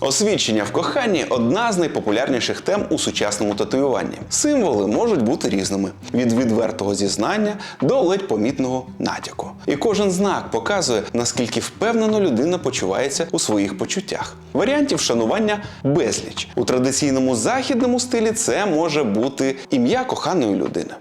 Освідчення в коханні одна з найпопулярніших тем у сучасному татуюванні. Символи можуть бути різними: від відвертого зізнання до ледь помітного натяку. І кожен знак показує, наскільки впевнено людина почувається у своїх почуттях. Варіантів шанування безліч. У традиційному західному стилі це може бути ім'я коханої людини.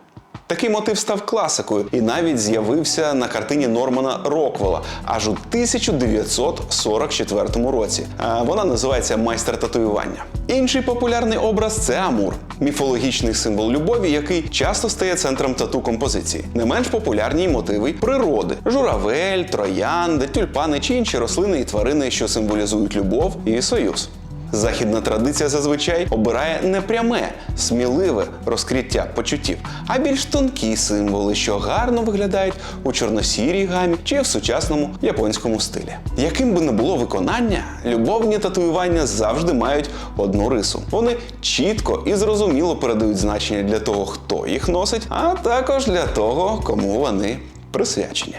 Такий мотив став класикою і навіть з'явився на картині Нормана Роквелла аж у 1944 році. Вона називається Майстер татуювання. Інший популярний образ це Амур, міфологічний символ любові, який часто стає центром тату композиції. Не менш популярні мотиви природи: журавель, троянди, тюльпани чи інші рослини і тварини, що символізують любов і союз. Західна традиція зазвичай обирає не пряме, сміливе розкриття почуттів, а більш тонкі символи, що гарно виглядають у чорносірій гамі чи в сучасному японському стилі. Яким би не було виконання, любовні татуювання завжди мають одну рису. Вони чітко і зрозуміло передають значення для того, хто їх носить, а також для того, кому вони присвячені.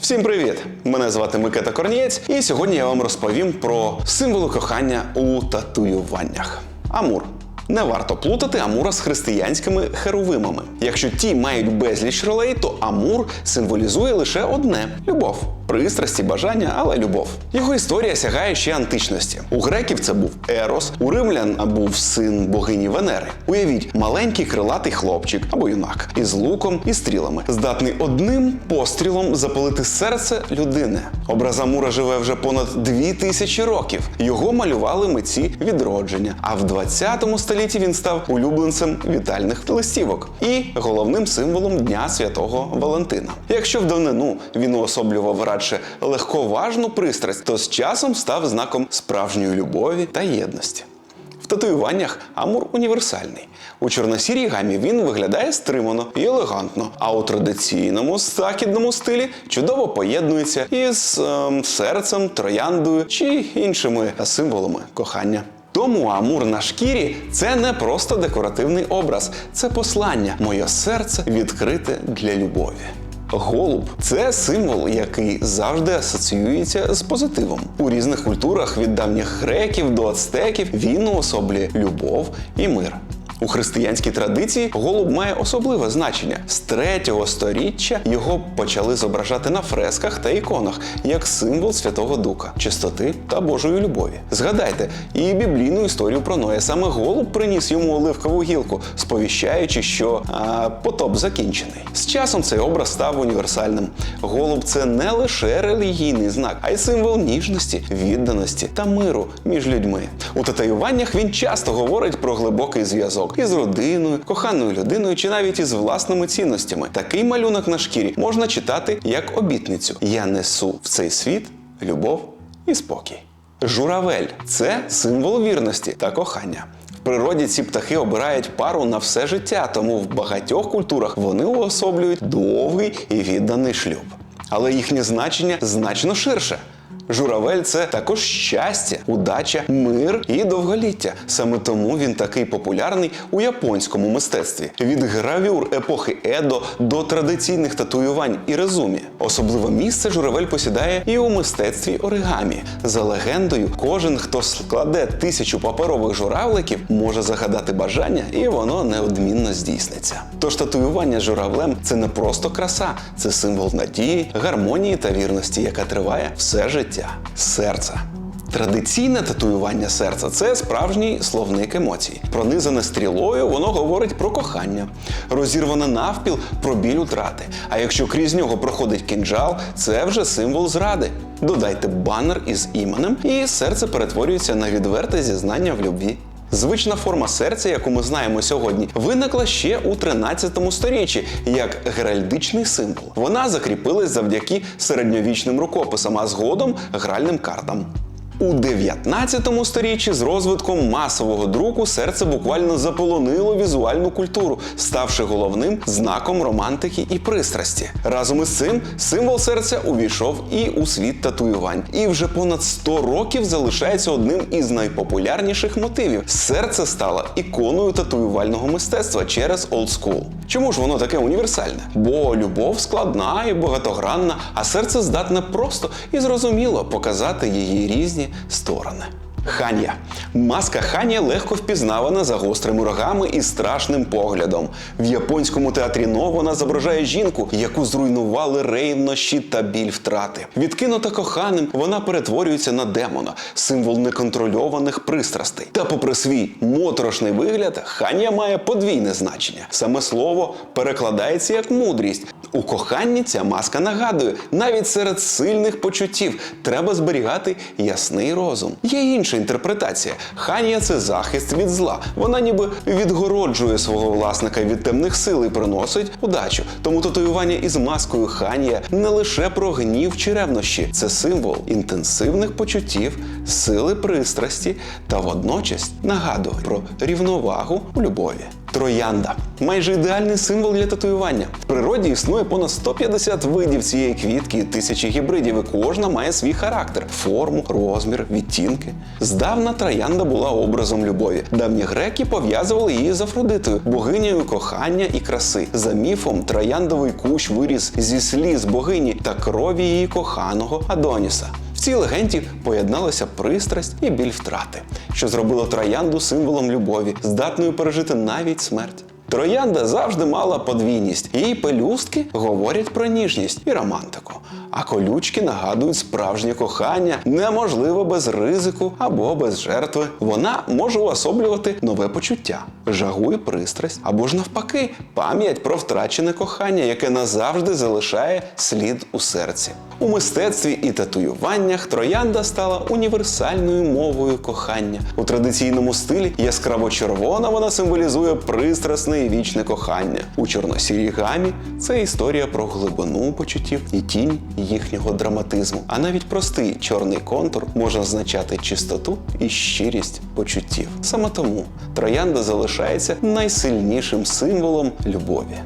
Всім привіт! Мене звати Микита Корнієць, і сьогодні я вам розповім про символи кохання у татуюваннях. Амур. Не варто плутати Амура з християнськими херовимами. Якщо ті мають безліч ролей, то Амур символізує лише одне любов. Пристрасті, бажання, але любов. Його історія сягає ще античності. У греків це був Ерос, у римлян був син богині Венери. Уявіть, маленький крилатий хлопчик або юнак із луком і стрілами, здатний одним пострілом запалити серце людини. Образ Амура живе вже понад дві тисячі років. Його малювали митці відродження. А в 20 столітті він став улюбленцем вітальних листівок і головним символом Дня Святого Валентина. Якщо в давнину він уособлював радше легковажну пристрасть, то з часом став знаком справжньої любові та єдності. В татуюваннях Амур універсальний. У чорносірій гамі він виглядає стримано і елегантно, а у традиційному західному стилі чудово поєднується із ем, серцем, трояндою чи іншими символами кохання. Тому амур на шкірі це не просто декоративний образ, це послання. Моє серце відкрите для любові. Голуб це символ, який завжди асоціюється з позитивом. У різних культурах від давніх греків до ацтеків він уособлює любов і мир. У християнській традиції голуб має особливе значення. З третього сторіччя його почали зображати на фресках та іконах як символ Святого Духа, чистоти та Божої любові. Згадайте і біблійну історію про Ноя. Саме голуб приніс йому оливкову гілку, сповіщаючи, що а, потоп закінчений. З часом цей образ став універсальним. Голуб це не лише релігійний знак, а й символ ніжності, відданості та миру між людьми. У татуюваннях він часто говорить про глибокий зв'язок із родиною, коханою людиною чи навіть із власними цінностями. Такий малюнок на шкірі можна читати як обітницю: Я несу в цей світ любов і спокій. Журавель це символ вірності та кохання. В природі ці птахи обирають пару на все життя, тому в багатьох культурах вони уособлюють довгий і відданий шлюб. Але їхнє значення значно ширше. Журавель це також щастя, удача, мир і довголіття. Саме тому він такий популярний у японському мистецтві. Від гравюр епохи Едо до традиційних татуювань і резумі. Особливе місце журавель посідає і у мистецтві оригамі. За легендою, кожен, хто складе тисячу паперових журавликів, може загадати бажання, і воно неодмінно здійсниться. Тож татуювання журавлем це не просто краса, це символ надії, гармонії та вірності, яка триває все життя. Серце. Традиційне татуювання серця це справжній словник емоцій. Пронизане стрілою, воно говорить про кохання, розірване навпіл про біль утрати. А якщо крізь нього проходить кінжал, це вже символ зради. Додайте банер із іменем, і серце перетворюється на відверте зізнання в любві. Звична форма серця, яку ми знаємо сьогодні, виникла ще у 13 сторіччі як геральдичний символ. Вона закріпилась завдяки середньовічним рукописам, а згодом гральним картам. У 19 сторіччі з розвитком масового друку серце буквально заполонило візуальну культуру, ставши головним знаком романтики і пристрасті. Разом із цим символ серця увійшов і у світ татуювань, і вже понад 100 років залишається одним із найпопулярніших мотивів. Серце стало іконою татуювального мистецтва через School. Чому ж воно таке універсальне? Бо любов складна і багатогранна, а серце здатне просто і зрозуміло показати її різні сторони. Ханія. Маска Ханія легко впізнавана за гострими рогами і страшним поглядом. В японському театрі Но вона зображає жінку, яку зруйнували ревнощі та біль втрати. Відкинута коханим, вона перетворюється на демона, символ неконтрольованих пристрастей. Та, попри свій моторошний вигляд, Ханія має подвійне значення. Саме слово перекладається як мудрість. У коханні ця маска нагадує, навіть серед сильних почуттів треба зберігати ясний розум. Є інша інтерпретація. Ханія це захист від зла. Вона ніби відгороджує свого власника від темних сил і приносить удачу. Тому татуювання із маскою Ханія не лише про гнів чи ревнощі, це символ інтенсивних почуттів, сили пристрасті та водночас нагадує про рівновагу у любові. Троянда майже ідеальний символ для татуювання. В природі існує понад 150 видів цієї квітки і тисячі гібридів, і кожна має свій характер, форму, розмір, відтінки. Здавна троянда була образом любові. Давні греки пов'язували її з Афродитою, богинею кохання і краси. За міфом, трояндовий кущ виріс зі сліз богині та крові її коханого Адоніса. В цій легенді поєдналася пристрасть і біль втрати, що зробило троянду символом любові, здатною пережити навіть смерть. Троянда завжди мала подвійність. Її пелюстки говорять про ніжність і романтику. А колючки нагадують справжнє кохання, неможливо без ризику або без жертви. Вона може уособлювати нове почуття, жагу і пристрасть, або ж навпаки, пам'ять про втрачене кохання, яке назавжди залишає слід у серці. У мистецтві і татуюваннях троянда стала універсальною мовою кохання. У традиційному стилі яскраво червона вона символізує пристрасне і вічне кохання. У чорносірій гамі це історія про глибину почуттів і тінь їхнього драматизму. А навіть простий чорний контур може означати чистоту і щирість почуттів. Саме тому троянда залишається найсильнішим символом любові.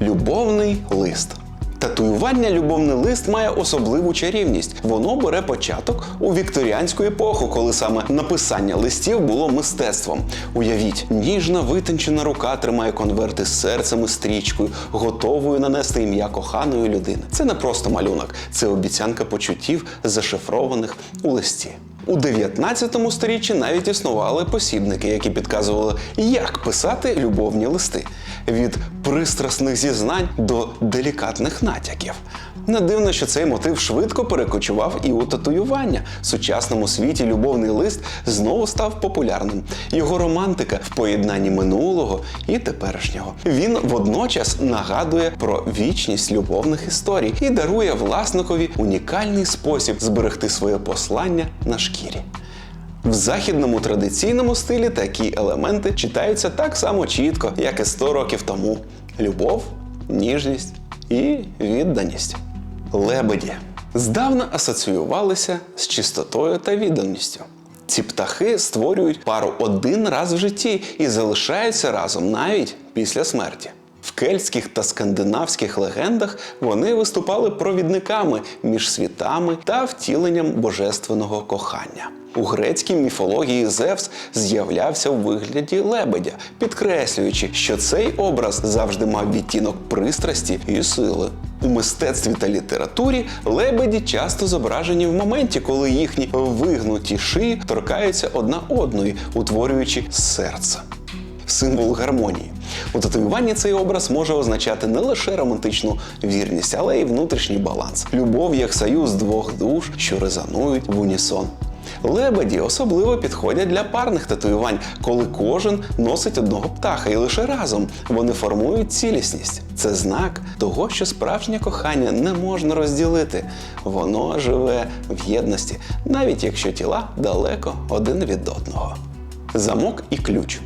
Любовний лист. Татуювання любовний лист має особливу чарівність. Воно бере початок у вікторіанську епоху, коли саме написання листів було мистецтвом. Уявіть, ніжна витончена рука тримає конверти з серцем і стрічкою, готовою нанести ім'я коханої людини. Це не просто малюнок, це обіцянка почуттів, зашифрованих у листі. У 19 сторіччі навіть існували посібники, які підказували, як писати любовні листи від пристрасних зізнань до делікатних натяків. Не дивно, що цей мотив швидко перекочував і у татуювання. В сучасному світі любовний лист знову став популярним. Його романтика в поєднанні минулого і теперішнього. Він водночас нагадує про вічність любовних історій і дарує власникові унікальний спосіб зберегти своє послання на шкірі. В західному традиційному стилі такі елементи читаються так само чітко, як і 100 років тому: любов, ніжність і відданість. Лебеді здавна асоціювалися з чистотою та відданістю. Ці птахи створюють пару один раз в житті і залишаються разом навіть після смерті. Кельтських та скандинавських легендах вони виступали провідниками між світами та втіленням божественного кохання. У грецькій міфології Зевс з'являвся у вигляді лебедя, підкреслюючи, що цей образ завжди мав відтінок пристрасті і сили. У мистецтві та літературі лебеді часто зображені в моменті, коли їхні вигнуті шиї торкаються одна одної, утворюючи серце символ гармонії. У татуюванні цей образ може означати не лише романтичну вірність, але й внутрішній баланс. Любов як союз двох душ, що резонують в унісон. Лебеді особливо підходять для парних татуювань, коли кожен носить одного птаха, і лише разом вони формують цілісність. Це знак того, що справжнє кохання не можна розділити. Воно живе в єдності, навіть якщо тіла далеко один від одного. Замок і ключ.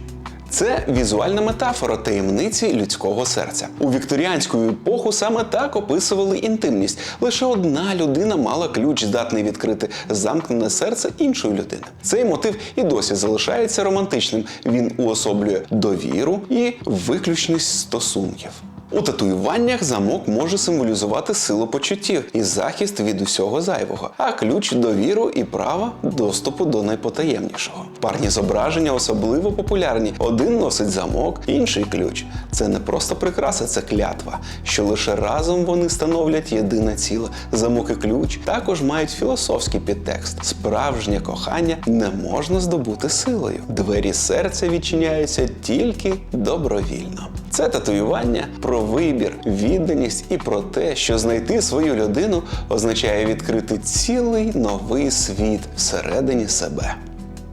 Це візуальна метафора таємниці людського серця. У вікторіанську епоху саме так описували інтимність. Лише одна людина мала ключ, здатний відкрити замкнене серце іншої людини. Цей мотив і досі залишається романтичним. Він уособлює довіру і виключність стосунків. У татуюваннях замок може символізувати силу почуттів і захист від усього зайвого, а ключ довіру і права доступу до найпотаємнішого. Парні зображення особливо популярні. Один носить замок, інший ключ. Це не просто прикраса, це клятва, що лише разом вони становлять єдине ціле. Замок і ключ також мають філософський підтекст. Справжнє кохання не можна здобути силою. Двері серця відчиняються тільки добровільно. Це татуювання про вибір, відданість і про те, що знайти свою людину означає відкрити цілий новий світ всередині себе.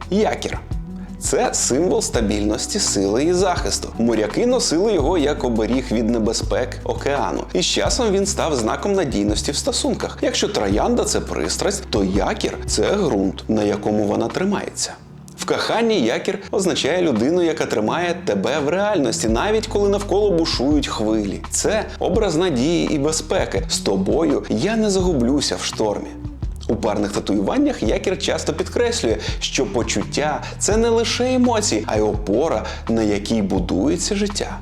Якір. Це символ стабільності, сили і захисту. Моряки носили його як оберіг від небезпек океану, і з часом він став знаком надійності в стосунках. Якщо троянда це пристрасть, то якір це ґрунт, на якому вона тримається. В коханні якір означає людину, яка тримає тебе в реальності, навіть коли навколо бушують хвилі. Це образ надії і безпеки. З тобою я не загублюся в штормі. У парних татуюваннях якір часто підкреслює, що почуття це не лише емоції, а й опора, на якій будується життя.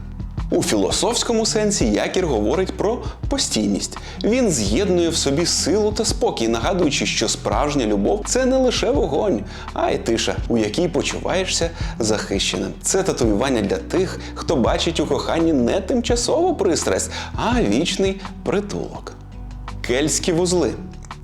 У філософському сенсі якір говорить про постійність. Він з'єднує в собі силу та спокій, нагадуючи, що справжня любов це не лише вогонь, а й тиша, у якій почуваєшся захищеним. Це татуювання для тих, хто бачить у коханні не тимчасову пристрасть, а вічний притулок. Кельтські вузли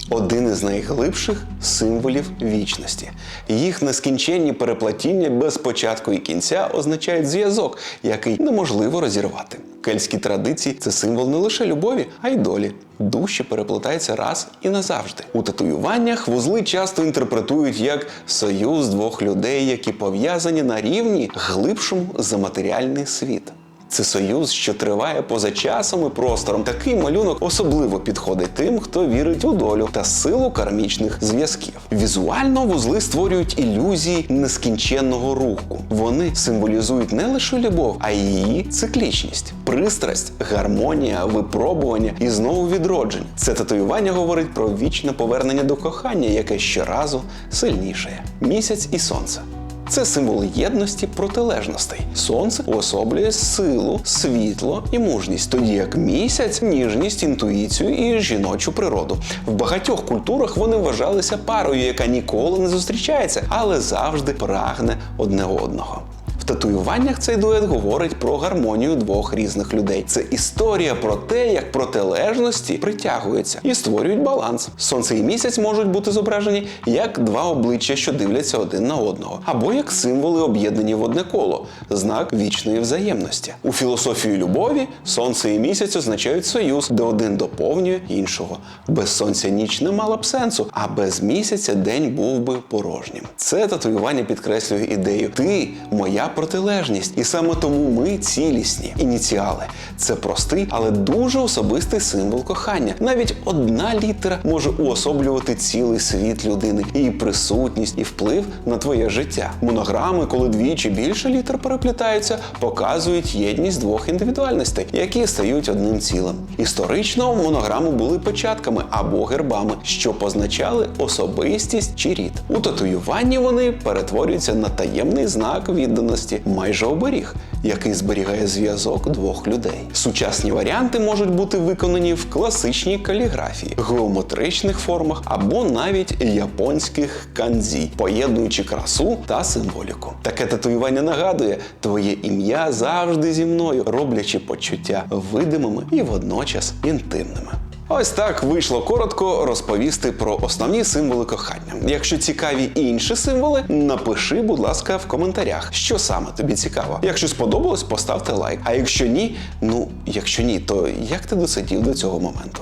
один із найглибших символів вічності. Їх нескінченні переплатіння без початку і кінця означають зв'язок, який неможливо розірвати. Кельтські традиції це символ не лише любові, а й долі. Душі переплетаються раз і назавжди. У татуюваннях вузли часто інтерпретують як союз двох людей, які пов'язані на рівні глибшому за матеріальний світ. Це союз, що триває поза часом і простором. Такий малюнок особливо підходить тим, хто вірить у долю та силу кармічних зв'язків. Візуально вузли створюють ілюзії нескінченного руху. Вони символізують не лише любов, а й її циклічність, пристрасть, гармонія, випробування і знову відродження. Це татуювання говорить про вічне повернення до кохання, яке щоразу сильнішає. Місяць і сонце. Це символ єдності протилежностей. Сонце уособлює силу, світло і мужність, тоді як місяць ніжність, інтуїцію і жіночу природу. В багатьох культурах вони вважалися парою, яка ніколи не зустрічається, але завжди прагне одне одного. Татуюваннях цей дует говорить про гармонію двох різних людей. Це історія про те, як протилежності притягуються і створюють баланс. Сонце і місяць можуть бути зображені як два обличчя, що дивляться один на одного, або як символи об'єднані в одне коло, знак вічної взаємності. У філософії любові сонце і місяць означають союз, де один доповнює іншого. Без сонця ніч не мала б сенсу, а без місяця день був би порожнім. Це татуювання підкреслює ідею: ти моя протилежність, і саме тому ми цілісні. Ініціали це простий, але дуже особистий символ кохання. Навіть одна літера може уособлювати цілий світ людини, її присутність і вплив на твоє життя. Монограми, коли дві чи більше літер переплітаються, показують єдність двох індивідуальностей, які стають одним цілим. Історично монограми були початками або гербами, що позначали особистість чи рід. У татуюванні вони перетворюються на таємний знак відданості, майже оберіг, який зберігає зв'язок двох людей. Сучасні варіанти можуть бути виконані в класичній каліграфії, геометричних формах або навіть японських канзі, поєднуючи красу та символіку. Таке татуювання нагадує, твоє ім'я завжди зі мною, роблячи почуття видимими і водночас інтимними. Ось так вийшло коротко розповісти про основні символи кохання. Якщо цікаві інші символи, напиши, будь ласка, в коментарях, що саме тобі цікаво. Якщо сподобалось, поставте лайк. А якщо ні, ну якщо ні, то як ти досидів до цього моменту?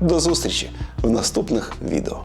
До зустрічі в наступних відео.